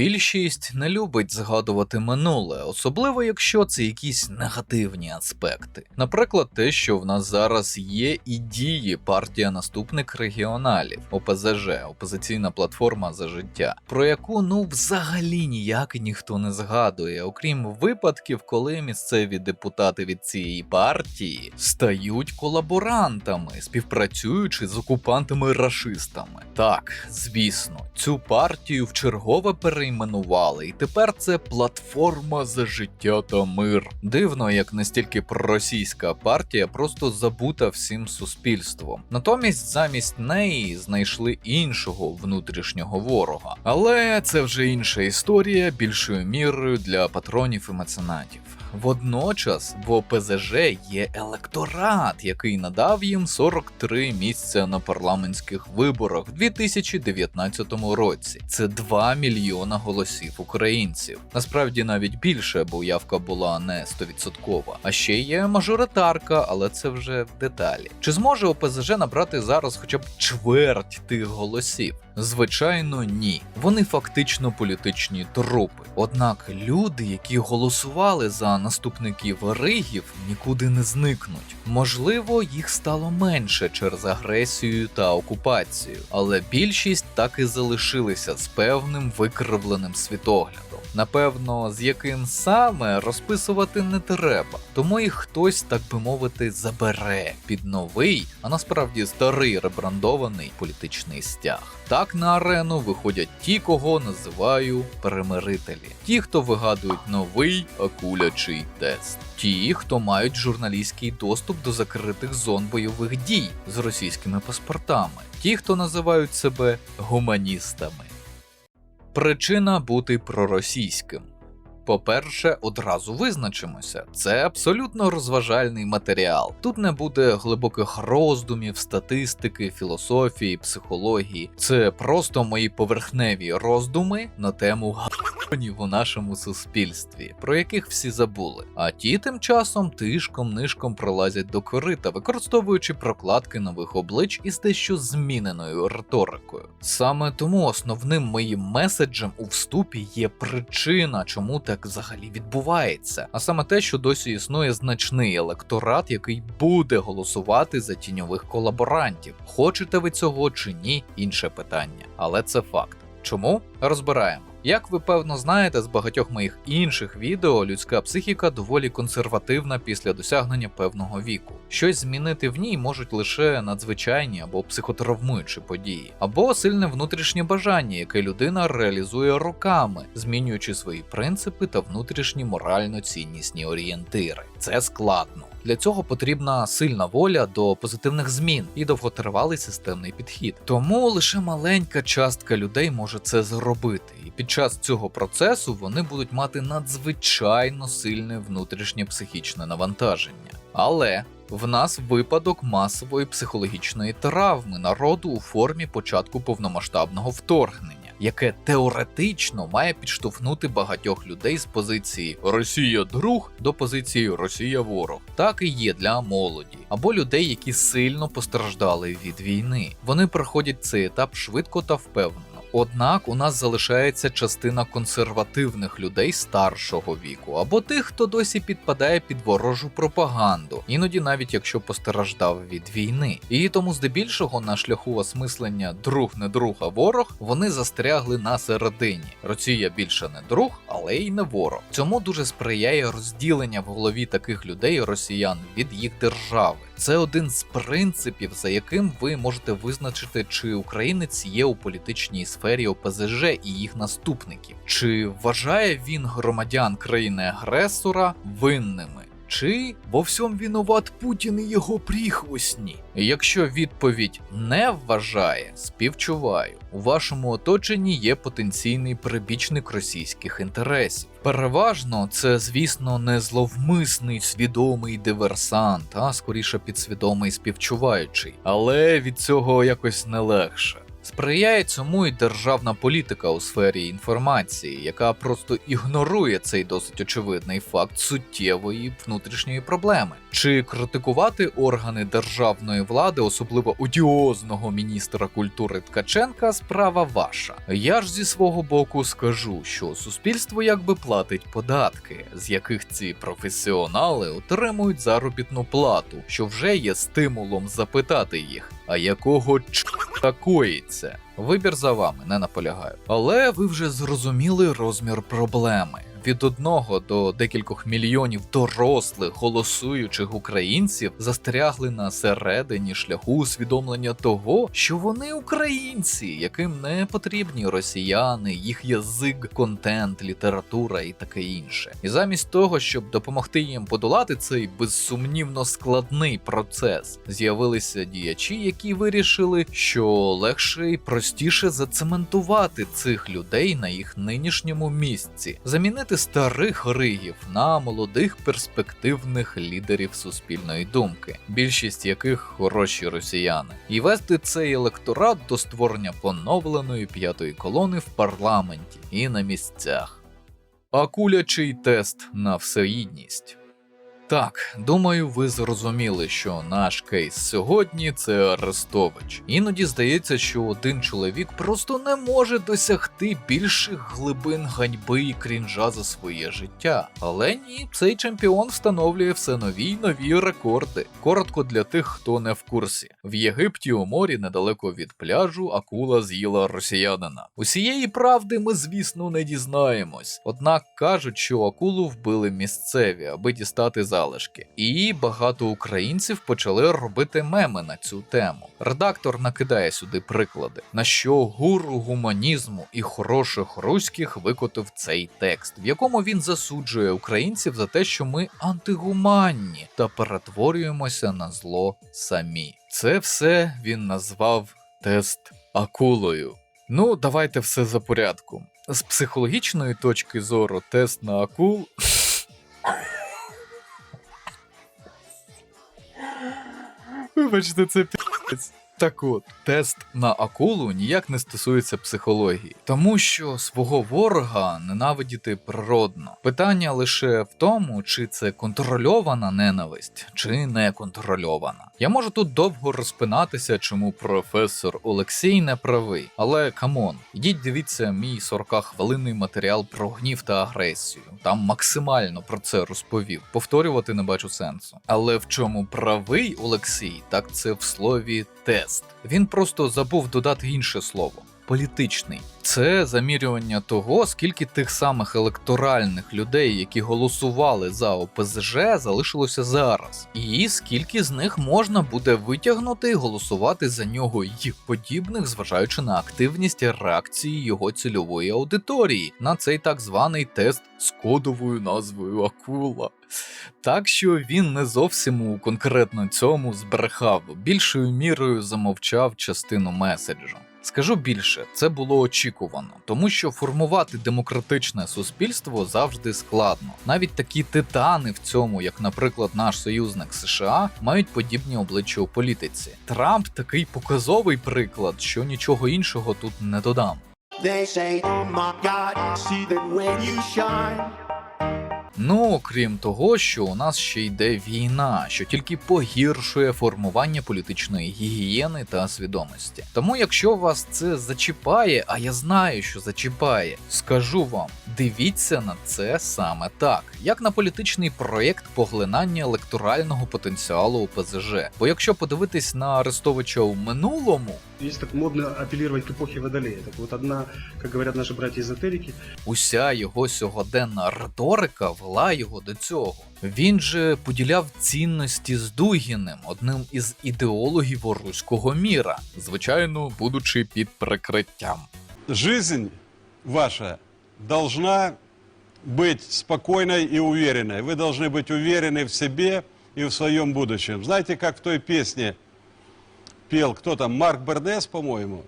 Більшість не любить згадувати минуле, особливо якщо це якісь негативні аспекти. Наприклад, те, що в нас зараз є і діє партія наступник регіоналів ОПЗЖ, опозиційна платформа за життя, про яку ну взагалі ніяк ніхто не згадує, окрім випадків, коли місцеві депутати від цієї партії стають колаборантами, співпрацюючи з окупантами-рашистами. Так, звісно, цю партію вчергове перейменували, і тепер це платформа за життя та мир. Дивно, як настільки проросійська партія просто забута всім суспільством. Натомість замість неї знайшли іншого внутрішнього ворога. Але це вже інша історія, більшою мірою для патронів і меценатів. Водночас в ОПЗЖ є електорат, який надав їм 43 місця на парламентських виборах в 2019 році. Це 2 мільйона голосів українців. Насправді навіть більше, бо явка була не 100%. А ще є мажоритарка, але це вже деталі. Чи зможе ОПЗЖ набрати зараз хоча б чверть тих голосів? Звичайно, ні. Вони фактично політичні трупи. Однак люди, які голосували за наступників Ригів, нікуди не зникнуть. Можливо, їх стало менше через агресію та окупацію, але більшість так і залишилися з певним викривленим світоглядом. Напевно, з яким саме розписувати не треба, тому їх хтось, так би мовити, забере під новий, а насправді старий ребрандований політичний стяг. Так на арену виходять ті, кого називаю перемирителі, ті, хто вигадують новий акулячий тест, ті, хто мають журналістський доступ до закритих зон бойових дій з російськими паспортами, ті, хто називають себе гуманістами. Причина бути проросійським. По-перше, одразу визначимося, це абсолютно розважальний матеріал. Тут не буде глибоких роздумів, статистики, філософії, психології. Це просто мої поверхневі роздуми на тему г**нів у нашому суспільстві, про яких всі забули. А ті тим часом тишком-нишком пролазять до корита, використовуючи прокладки нових облич із дещо зміненою риторикою. Саме тому основним моїм меседжем у вступі є причина, чому так взагалі відбувається. А саме те, що досі існує значний електорат, який буде голосувати за тіньових колаборантів. Хочете ви цього чи ні, інше питання. Але це факт. Чому розбираємо? Як ви певно знаєте з багатьох моїх інших відео, людська психіка доволі консервативна після досягнення певного віку. Щось змінити в ній можуть лише надзвичайні або психотравмуючі події, або сильне внутрішнє бажання, яке людина реалізує роками, змінюючи свої принципи та внутрішні морально-ціннісні орієнтири. Це складно. Для цього потрібна сильна воля до позитивних змін і довготривалий системний підхід. Тому лише маленька частка людей може це зробити, і під час цього процесу вони будуть мати надзвичайно сильне внутрішнє психічне навантаження. Але в нас випадок масової психологічної травми народу у формі початку повномасштабного вторгнення. Яке теоретично має підштовхнути багатьох людей з позиції Росія друг до позиції Росія ворог. Так і є для молоді або людей, які сильно постраждали від війни. Вони проходять цей етап швидко та впевнено. Однак у нас залишається частина консервативних людей старшого віку, або тих, хто досі підпадає під ворожу пропаганду, іноді навіть якщо постраждав від війни. І тому здебільшого на шляху осмислення друг не друг, а ворог вони застрягли на середині. Росія більше не друг, але й не ворог. Цьому дуже сприяє розділення в голові таких людей росіян від їх держави. Це один з принципів, за яким ви можете визначити, чи українець є у політичній сфері ОПЗЖ і їх наступників, чи вважає він громадян країни-агресора винними. Чи во всьому винуват Путін і його прихвостні? Якщо відповідь не вважає, співчуваю, у вашому оточенні є потенційний прибічник російських інтересів. Переважно це, звісно, не зловмисний свідомий диверсант, а скоріше підсвідомий співчуваючий, але від цього якось не легше. Сприяє цьому і державна політика у сфері інформації, яка просто ігнорує цей досить очевидний факт суттєвої внутрішньої проблеми. Чи критикувати органи державної влади, особливо одіозного міністра культури Ткаченка, справа ваша. Я ж зі свого боку скажу, що суспільство якби платить податки, з яких ці професіонали отримують заробітну плату, що вже є стимулом запитати їх, а якого ч такоїться. Вибір за вами, не наполягаю. Але ви вже зрозуміли розмір проблеми. Від одного до декількох мільйонів дорослих голосуючих українців застрягли на середині шляху усвідомлення того, що вони українці, яким не потрібні росіяни, їх язик, контент, література і таке інше. І замість того, щоб допомогти їм подолати цей безсумнівно складний процес, з'явилися діячі, які вирішили, що легше і простіше зацементувати цих людей на їх нинішньому місці, замінити старих ригів на молодих перспективних лідерів суспільної думки, більшість яких хороші росіяни, і вести цей електорат до створення поновленої п'ятої колони в парламенті і на місцях. Акулячий тест на всеїдність. Так, думаю, ви зрозуміли, що наш кейс сьогодні це Арестович. Іноді здається, що один чоловік просто не може досягти більших глибин ганьби і крінжа за своє життя. Але ні, цей чемпіон встановлює все нові й нові рекорди. Коротко для тих, хто не в курсі. В Єгипті у морі недалеко від пляжу акула з'їла росіянина. Усієї правди ми, звісно, не дізнаємось. Однак кажуть, що акулу вбили місцеві, аби дістати залишки. І багато українців почали робити меми на цю тему. Редактор накидає сюди приклади, на що гуру гуманізму і хороших руських викотив цей текст, в якому він засуджує українців за те, що ми антигуманні та перетворюємося на зло самі. Це все він назвав тест акулою. Ну, давайте все за порядком. З психологічної точки зору, тест на акул. Вибачте, це пі***ць. Так от, тест на акулу ніяк не стосується психології, тому що свого ворога ненавидіти природно. Питання лише в тому, чи це контрольована ненависть, чи не контрольована. Я можу тут довго розпинатися, чому професор Олексій не правий, але камон, ідіть дивіться мій 40-хвилинний матеріал про гнів та агресію. Там максимально про це розповів. Повторювати не бачу сенсу. Але в чому правий Олексій, так це в слові тест. Він просто забув додати інше слово. Політичний це замірювання того, скільки тих самих електоральних людей, які голосували за ОПЗЖ, залишилося зараз, і скільки з них можна буде витягнути і голосувати за нього і подібних, зважаючи на активність реакції його цільової аудиторії на цей так званий тест з кодовою назвою Акула. Так що він не зовсім у конкретно цьому збрехав, більшою мірою замовчав частину меседжу. Скажу більше, це було очікувано, тому що формувати демократичне суспільство завжди складно. Навіть такі титани в цьому, як, наприклад, наш союзник США, мають подібні обличчя у політиці. Трамп такий показовий приклад, що нічого іншого тут не додам. They say, oh my God, see that when you shine. Ну, окрім того, що у нас ще йде війна, що тільки погіршує формування політичної гігієни та свідомості. Тому, якщо вас це зачіпає, а я знаю, що зачіпає, скажу вам, дивіться на це саме так, як на політичний проєкт поглинання електорального потенціалу ОПЗЖ. Бо якщо подивитись на Арестовича у минулому, Есть так модно апеллировать к эпохе Водолея. Так вот одна, как говорят наши братья-эзотерики, Уся його сьогоденна риторика вела його до цього. Він же поділяв цінності з Дугіним, одним із ідеологів руського міра, звичайно, будучи під прикриттям. жизнь ваша должна быть спокойной и уверенной. Вы должны быть уверены в себе и в своем будущем. Знаете, как в той песне пел, кто там, Марк Бернес, по-моему?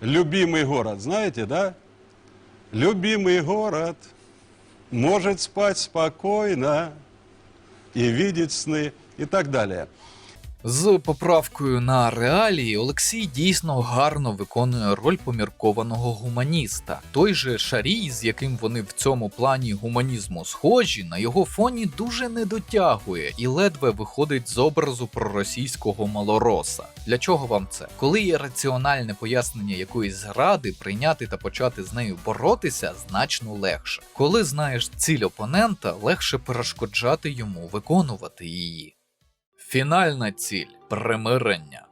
«Любимый город», знаете, да? «Любимый город может спать спокойно и видеть сны» и так далее. З поправкою на реалії Олексій дійсно гарно виконує роль поміркованого гуманіста. Той же Шарій, з яким вони в цьому плані гуманізму схожі, на його фоні дуже не дотягує і ледве виходить з образу проросійського малороса. Для чого вам це? Коли є раціональне пояснення якоїсь зради, прийняти та почати з нею боротися значно легше. Коли знаєш ціль опонента, легше перешкоджати йому виконувати її. Фінальна ціль примирення.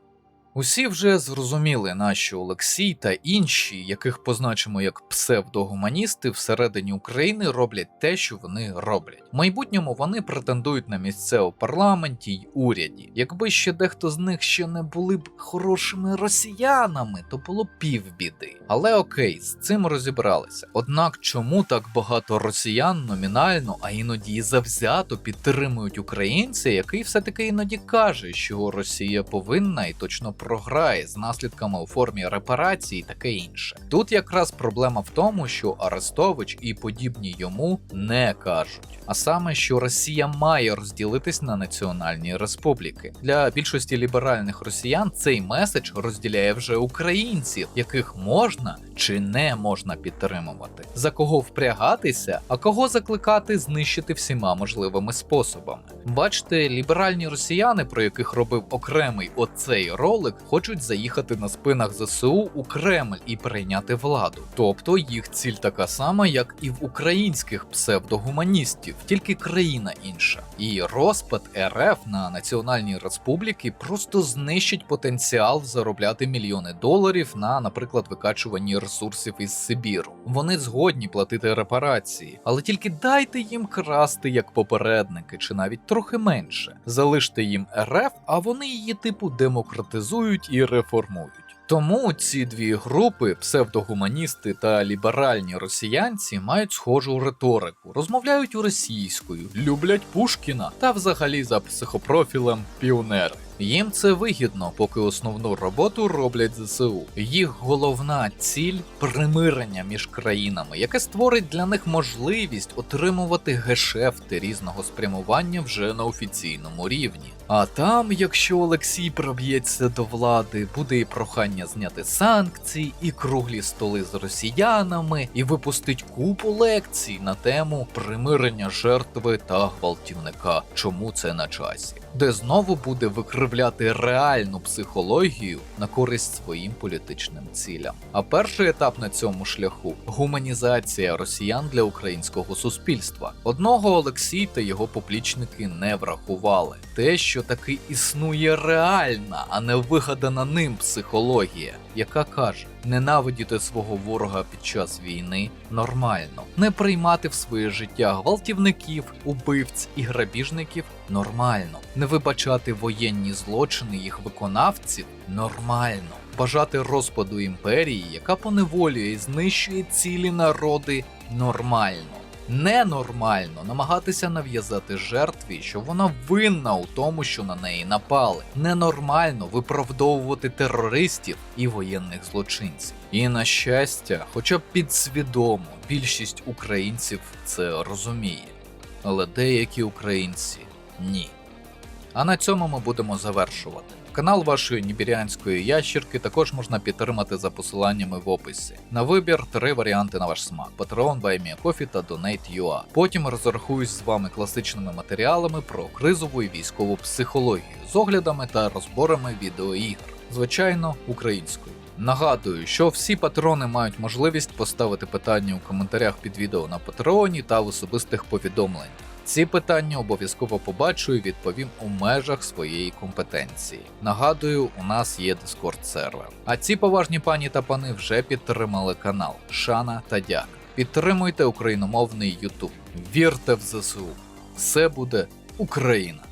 Усі вже зрозуміли, нащо Олексій та інші, яких позначимо як псевдогуманісти, всередині України роблять те, що вони роблять. В майбутньому вони претендують на місце у парламенті й уряді. Якби ще дехто з них ще не були б хорошими росіянами, то було півбіди. Але окей, з цим розібралися. Однак чому так багато росіян номінально, а іноді і завзято підтримують українця, який все-таки іноді каже, що Росія повинна і точно програє з наслідками у формі репарацій і таке інше. Тут якраз проблема в тому, що Арестович і подібні йому не кажуть. А саме, що Росія має розділитись на національні республіки. Для більшості ліберальних росіян цей меседж розділяє вже українців, яких можна чи не можна підтримувати, за кого впрягатися, а кого закликати знищити всіма можливими способами. Бачите, ліберальні росіяни, про яких робив окремий оцей ролик, хочуть заїхати на спинах ЗСУ у Кремль і прийняти владу. Тобто їх ціль така сама, як і в українських псевдогуманістів, тільки країна інша. І розпад РФ на національні республіки просто знищить потенціал заробляти мільйони доларів на, наприклад, викачуванні ресурсів із Сибіру. Вони згодні платити репарації, але тільки дайте їм красти як попередники, чи навіть трохи менше. Залиште їм РФ, а вони її типу демократизують і реформують. Тому ці дві групи, псевдогуманісти та ліберальні росіянці, мають схожу риторику, розмовляють російською, люблять Пушкіна та взагалі за психопрофілем піонери. Їм це вигідно, поки основну роботу роблять ЗСУ. Їх головна ціль примирення між країнами, яке створить для них можливість отримувати гешефти різного спрямування вже на офіційному рівні. А там, якщо Олексій проб'ється до влади, буде і прохання зняти санкції, і круглі столи з росіянами, і випустить купу лекцій на тему примирення жертви та гвалтівника. Чому це на часі? Де знову буде викривляти реальну психологію на користь своїм політичним цілям. А перший етап на цьому шляху гуманізація росіян для українського суспільства. Одного Олексій та його поплічники не врахували. Те, що таки існує реальна, а не вигадана ним психологія, яка каже: ненавидіти свого ворога під час війни нормально, не приймати в своє життя гвалтівників, убивць і грабіжників нормально, не вибачати воєнні злочини їх виконавців нормально, бажати розпаду імперії, яка поневолює і знищує цілі народи нормально. Ненормально намагатися нав'язати жертві, що вона винна у тому, що на неї напали. Ненормально виправдовувати терористів і воєнних злочинців. І на щастя, хоча б підсвідомо, більшість українців це розуміє, але деякі українці ні. А на цьому ми будемо завершувати. Канал вашої нібіріанської ящірки також можна підтримати за посиланнями в описі. На вибір три варіанти на ваш смак: Patreon, BuyMeACoffee та Donate.ua. Потім розрахуюсь з вами класичними матеріалами про кризову і військову психологію з оглядами та розборами відеоігр, звичайно, українською. Нагадую, що всі патрони мають можливість поставити питання у коментарях під відео на Патреоні та в особистих повідомленнях. Ці питання обов'язково побачу і відповім у межах своєї компетенції. Нагадую, у нас є Discord сервер. А ці поважні пані та пани вже підтримали канал. Шана та дяк. Підтримуйте україномовний YouTube. Вірте в ЗСУ. Все буде Україна!